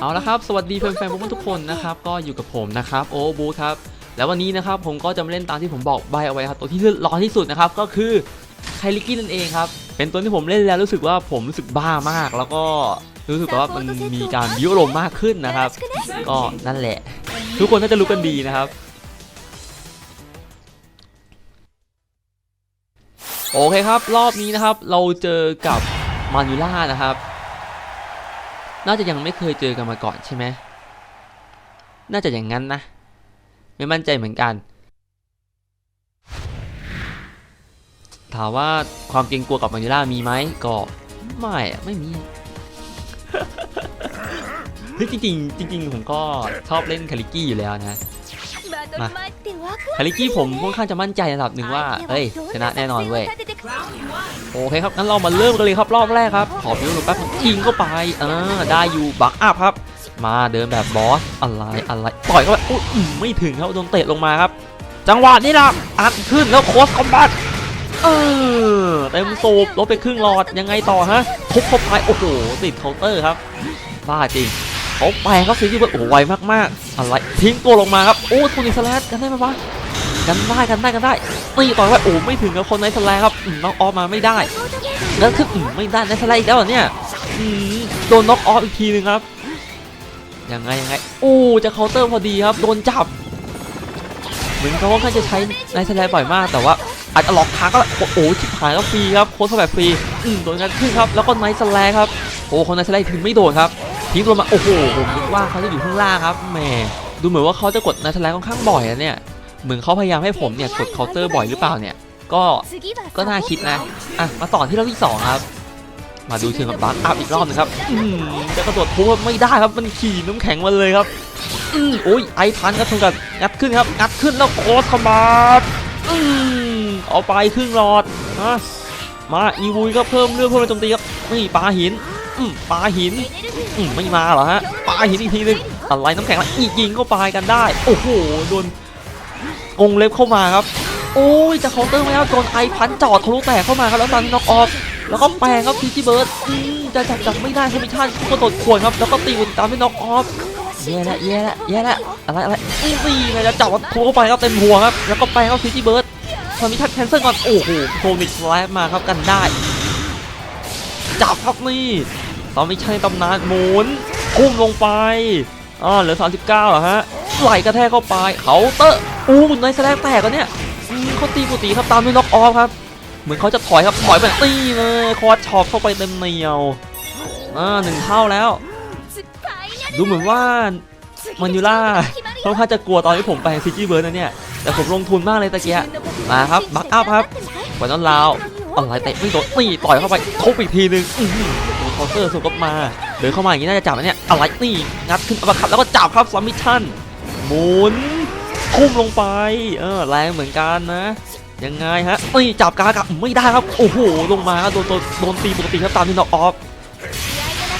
เอาละครับสวัสดีแฟนๆพวกทุกคนนะครับก็อยู่กับผมนะครับโอบูครับแล้ววันนี้นะครับผมก็จะมาเล่นตามที่ผมบอกใบเอาไว้ครับตัวที่ร้อนที่สุดนะครับก็คือไคลิกี้นั่นเองครับเป็นตัวที่ผมเล่นแล้วรู้สึกว่าผมรู้สึกบ้ามาก แล้วก็รู้สึกว่ามันมีการบิวอารมมากขึ้นนะครับ ก็นั่นแหละ ทุกคนน่าจะรู้กันดีนะครับโอเคครับ รอบนี้นะครับเราเจอกับมานูล่านะครับ น่าจะยังไม่เคยเจอกันมาก่อนใช่ไหม น่าจะอย่างนั้นนะ ไม่มั่นใจเหมือนกัน ถามว่าความเกรงกลัวกับมานูล่ามีไหมก็ไม่ไม่มีเฮ้ยจริงๆจริง ๆ ผมก็ชอบเล่นคาริกี้อยู่แล้วนะมา คาริกี้ผมค่อนข้างจะมั่นใจระดับหนึ่งว่าเอ้ยชนะแน่นอนเว้ยโอเคครับงั้นเรามาเริ่มกันเลยครับรอบแรกครับขอพิวหนึ่งแป๊บยิงเข้าไปอ่าได้อยู่บักอัพครับ มาเดินแบบบอสอะไรอะไรต่อยเข้าไปอุ้ยอืมไม่ถึงครับโดนเตะลงมาครับ จังหวะนี้ล่ะอัดขึ้นแล้วโคสคอมบัตเออเต็มสูบลดไปครึ่งหลอดยังไงต่อฮะทุบเข้าไปโอ้โหติดเคาน์เตอร์ครับบ้าจริง เขาแปลงเขาซีที่ว่าโอ้ไวมากๆ อะไรทิ้งตัวลงมาครับโอ้ทุนิสแลดกันได้ไหมวะกันได้กันได้กันได้ตีต่อยไว้โอ้ไม่ถึงกับคนในสแลครับน็อกออฟมาไม่ได้ แล้วคือไม่ได้ในสไลด์อีกแล้วเนี่ยโดนน็อกออฟอีกทีหนึงครับยังไงยังไงโอ้จะเคาน์เตอร์พอดีครับโดนจับ เหมือนเขาว่าเขาจะใช้ในสไลด์บ่อยมากแต่ว่าอาจจะหลอกค้างก็โอ้ชิบหายแล้วฟรีครับโค้ดเขาแบบฟรีอืมโดนกันขึ้นครับแล้วก็ไนท์สแลครับโอ้คนในสไลด์ถึงไม่โดนครับ ทิ้งตัวมาโอ้โหผมคิดว่าเขาจะอยู่ข้างล่างครับแหมดูเหมือนว่าเขาจะกดในสไลด์ค่อนข้างบ่อยนะเนี่ยเหมือนเขาพยายามให้ผมเนี่ยกดเคาน์เตอร์บ่อยหรือเปล่าเนี่ย ก็ก็น่าคิดนะอะมาต่อที่รอบที่สองครับ มาดูเชิงกับบัคอัพอีกรอบหนึงครับอืมจะกระโดดทุบไม่ได้ครับมันขี่น้ำแข็งมาเลยครับอืมโอ้ยไอพันครับชนกับงัดขึ้นครับงัดขึ้นแล้วโคตรขมาดอืมเอาไปครึ่งหลอดนะมาอีวุยก็เพิ่มเรื่องเพิ่มแรงโจมตีครับนี่ปลาหิน ปาหินไม่มาเหรอฮะปาหินอีกทีนึงอะไรน้ำแข็งละอีกยิงเข้าไปกันได้ โอ้โหโดนกรงเล็บเข้ามาครับ โอ้ยจะเคาน์เตอร์ไหมครับโดนไอพันจอดทะลุแตกเข้ามาครับแล้วตอนน็อกออฟแล้วก็แปลงครับพีจีเบิร์ดจะจับจับไม่ได้คอมมิชชั่นก็ตดขวนครับแล้วก็ตีตามด้น็อกออฟแย่ละแย่ละแย่ละอะไรอะไรอีซี่ไงจะจับว่าทุบเข้าไปครับเต็มหัวครับแล้วก็แปลงครับพีจีเบิร์ดคอมมิชชั่นแคนเซิลก่อนโอ้โหโคมิกสแลปมาครับกันได้จับครับนี่ ตอนมิชชั่นในตำนานหมุนพุ่มลงไปอ่าเหลือ 39เหรอฮะไหลกระแทกเข้าไปเขาเตอร์อู้ในแสลงแตกแล้วเนี่ยเขาตีปกติครับตามด้วยน็อกออฟครับ เหมือนเขาจะถอยครับถอยไปตีเลยคอร์ช็อปเข้าไปเต็มเหนียวอ่าหนึ่งเท่าแล้ว ดูเหมือนว่ามานูล่าเขาค่อนข้างจะกลัวตอนที่ผมไปซิจี้เบิร์ดนะเนี่ยแต่ผมลงทุนมากเลยตะเกียมาครับบักอัพครับกว่านั้นลาว อะไรเตะไม่โดนตีต่อยเข้าไปทุบอีกทีนึงอื้อหือโดนเคาน์เตอร์สุกก็มาเดินเข้ามาอย่างนี้น่าจะจับนะเนี่ยอะไรนี่งัดขึ้นอัปคัดแล้วก็จับครับซัมมิชชั่นหมุนทุ่มลงไปเออแรงเหมือนกันนะ ยังไงฮะตีจับกากะไม่ได้ครับโอ้โหลงมาโดนโดนโดนตีปกติครับตามที่นอกออฟ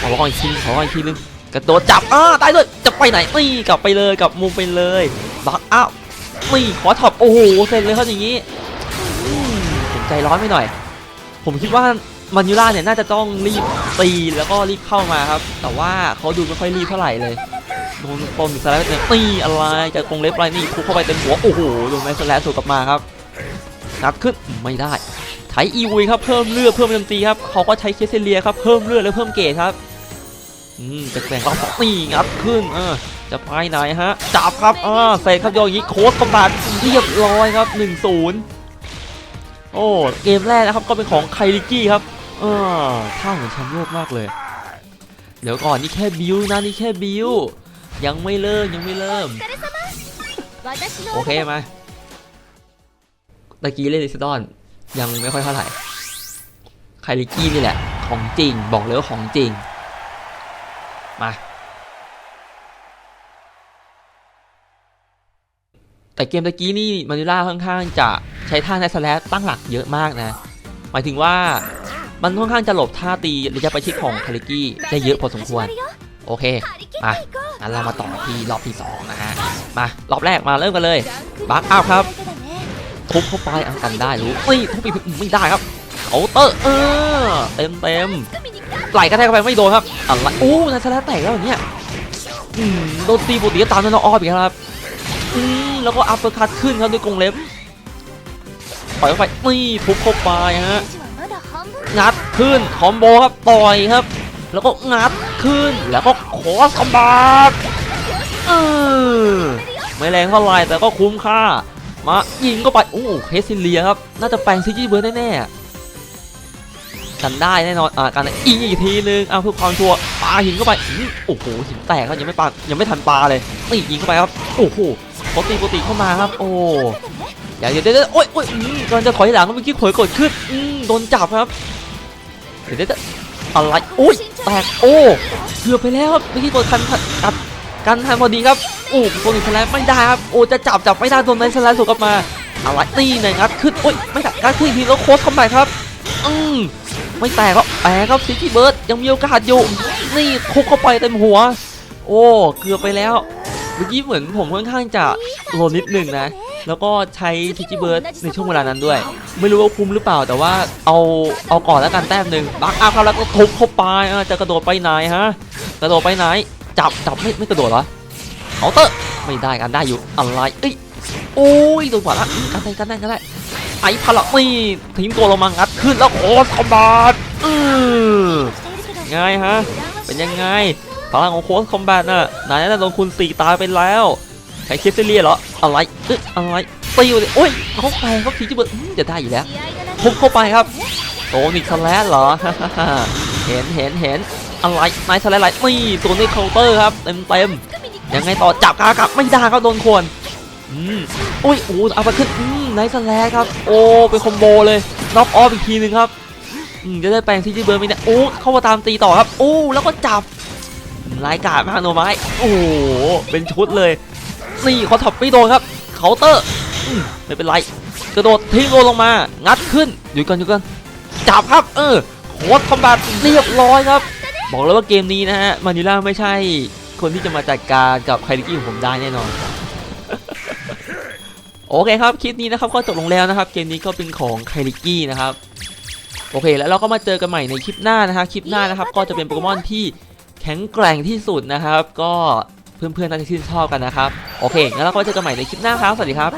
ขอลองอีกทีขอลองอีกทีนึงกระโดดจับอ้าตายด้วยจะไปไหนตีกลับไปเลยกลับมุมไปเลยบักอัพตีขอท็อปโอ้โหเสร็จเลยครับอย่างนี้ใจร้อนไปหน่อย ผมคิดว่ามานูล่าเนี่ยน่าจะต้องรีบตีแล้วก็รีบเข้ามาครับ แต่ว่าเขาดูไม่ค่อยรีบเท่าไหร่เลยโดนปมสไลด์เนี่ยตีอะไรจะกรงเล็บอะไรนี่ทุบเข้าไปเต็มหัวโอ้โหโดนไม้สแลชสวนกลับมาครับงัดขึ้นไม่ได้ใช้อีวีครับเพิ่มเลือดเพิ่มโจมตีครับเขาก็ใช้เคสเซเลียครับเพิ่มเลือดและเพิ่มเกรดครับอืมจะแกล้งรอบสองตีงัดขึ้นเออจะไปไหนฮะจับครับอ่าเสร็จครับโยนอย่างนี้โค้ดคอมบาทเรียบร้อยครับ1นศูนย์ โอ้เกมแรกนะครับก็เป็นของไคลิกี้ครับเออท่าเหมือนแชมป์โลกมากเลย เดี๋ยวก่อนนี่แค่บิวนะนี่แค่บิวยังไม่เริ่มยังไม่เริ่มโอเคมาตะกี้เล่นลิซดอนยังไม่ค่อยเท่าไหร่ไคลิกี้นี่แหละ ของจริงบอกเลยว่าของจริง มาแต่เกมตะกี้นี่มานิล่าค่อนข้างจะ ใช้ท่าในสแลปตั้งหลักเยอะมากนะ หมายถึงว่ามันค่อนข้างจะหลบท่าตีระยะประชิดของคาริกี้ได้เยอะพอสมควร โอเค มางั้นเรามาต่อที่รอบที่สองนะฮะ มารอบแรกมาเริ่มกันเลยบัคอัพครับทุบเข้าไปอังกันได้รู้ไม่ทุบอีกไม่ได้ครับเคาน์เตอร์เออเต็มเต็มไหลกระแทกเข้าไปไม่โดนครับอะไรอู้นาซาแลแตกแล้วเหรอเนี่ยอืมโดนตีปกติก็ตามนั้นน้องออฟอีกครับอืมแล้วก็อัปเปอร์คัตขึ้นครับด้วยกรงเล็บ ปล่อยเข้าไปนี่ทุบเข้าไปฮะงัดขึ้นคอมโบครับต่อยครับ แล้วก็งัดขึ้นแล้วก็คอสคอมบาทเออไม่แรงเท่าไหร่แต่ก็คุ้มค่า มายิงก็ไปโอ้เคสซิเลียครับ น่าจะแปลงซิจี้เบิร์ดแน่ๆกันได้แน่นอนอ่ากันอีกอีกทีนึงเอาเพื่อความชัวร์ปาหินเข้าไปอื้อโอ้โหหินแตกครับยังไม่ปายังไม่ทันปาเลยนี่ยิงเข้าไปครับโอ้โหปกติปกติเข้ามาครับ โอ้ อย่าเดี๋ยวเดี๋ยวเดี๋ยวโอ๊ยโอ๊ยอือกำลังจะถอยหลังเมื่อกี้เผยกดขึ้นอืมโดนจับครับเดี๋ยวเดี๋ยวอะไรโอ้ยแตกโอ้เกือบไปแล้วเมื่อกี้กดคันกัดกันทันพอดีครับโอ้โดนอีกสแลมไม่ได้ครับโอ้จะจับจับไม่ได้โดนในสแลมสวนกลับมาอะไรตีหน่อยงัดขึ้นโอ้ยไม่ตัดงัดขึ้นอีกทีแล้วโค้ชเข้าไปครับอืมไม่แตกครับแตกครับซิตี้เบิร์ดยังมีโอกาสอยู่นี่คุกเข้าไปเต็มหัว โอ้เกือบไปแล้วเมื่อกี้เหมือนผมค่อนข้างจะโลนิดหนึ่งนะ แล้วก็ใช้ซิตี้เบิร์ดในช่วงเวลานั้นด้วย ไม่รู้ว่าคุ้มหรือเปล่าแต่ว่าเอาเอาก่อนแล้วกันแต้มหนึ่งบักอัพครับแล้วก็ทุบเข้าไปอะจะกระโดดไปไหนฮะกระโดดไปไหนจับจับไม่ไม่กระโดดเหรอเคาน์เตอร์ไม่ได้กันได้อยู่อะไรเอ้ยโอ้ยโดนขวาละอืมกันได้กันได้กันได้ไอ้พลังนี่ทิ้งตัวลงมางัดขึ้นแล้วโคสคอมบาทอือไงฮะเป็นยังไงพลังของโค้ชคอมแบทน่ะนายน่าโดนคุณสี่ตายไปแล้ว ใช้คิสเซเลียเหรออะไรเอ๊ะอะไรตีอยู่เลยโอ้ยเขาไปเขาทีจิเบิร์ดอืมจะได้อยู่แล้วทุบเข้าไปครับโตนิกสแลชเหรอเห็นเห็นเห็นอะไรนายสแลชอะไรนี่ตัวนี้เคาน์เตอร์ครับเต็มเต็มยังไงต่อจับกากลับไม่ได้ครับโดนควรอืมอุ้ยโอ้เอาไปขึ้นอืมนายสแลชครับ โอ้เป็นคอมโบเลยน็อกออฟอีกทีหนึ่งครับอืมจะได้แปลงซีจีเบิร์ดไหมเนี่ยโอ้เข้ามาตามตีต่อครับโอ้แล้วก็จับรายการมากโนไม้โอ้โหเป็นชุดเลย นี่เขาทับไม่โดนครับเคาน์เตอร์ไม่เป็นไรกระโดดทิ้งโลลงมา งัดขึ้นอยู่กันอยู่กันจับครับเออโคตรคอมบาทเรียบร้อยครับ บอกเลยว่าเกมนี้นะฮะมานิล่าไม่ใช่คนที่จะมาจัดการกับไคลิกี้ของผมได้แน่นอนโอเคครับคลิปนี้นะครับก็จบลงแล้วนะครับ เกมนี้ก็เป็นของไคลิกี้นะครับโอเค แล้วเราก็มาเจอกันใหม่ในคลิปหน้านะฮะคลิปหน้านะครับ ก็จะเป็นโปเกมอนที่แข็งแกร่งที่สุดนะครับ ก็ เพื่อนๆน่าจะชื่นชอบกันนะครับ โอเค งั้นเราก็เจอกันใหม่ในคลิปหน้าครับ สวัสดีครับ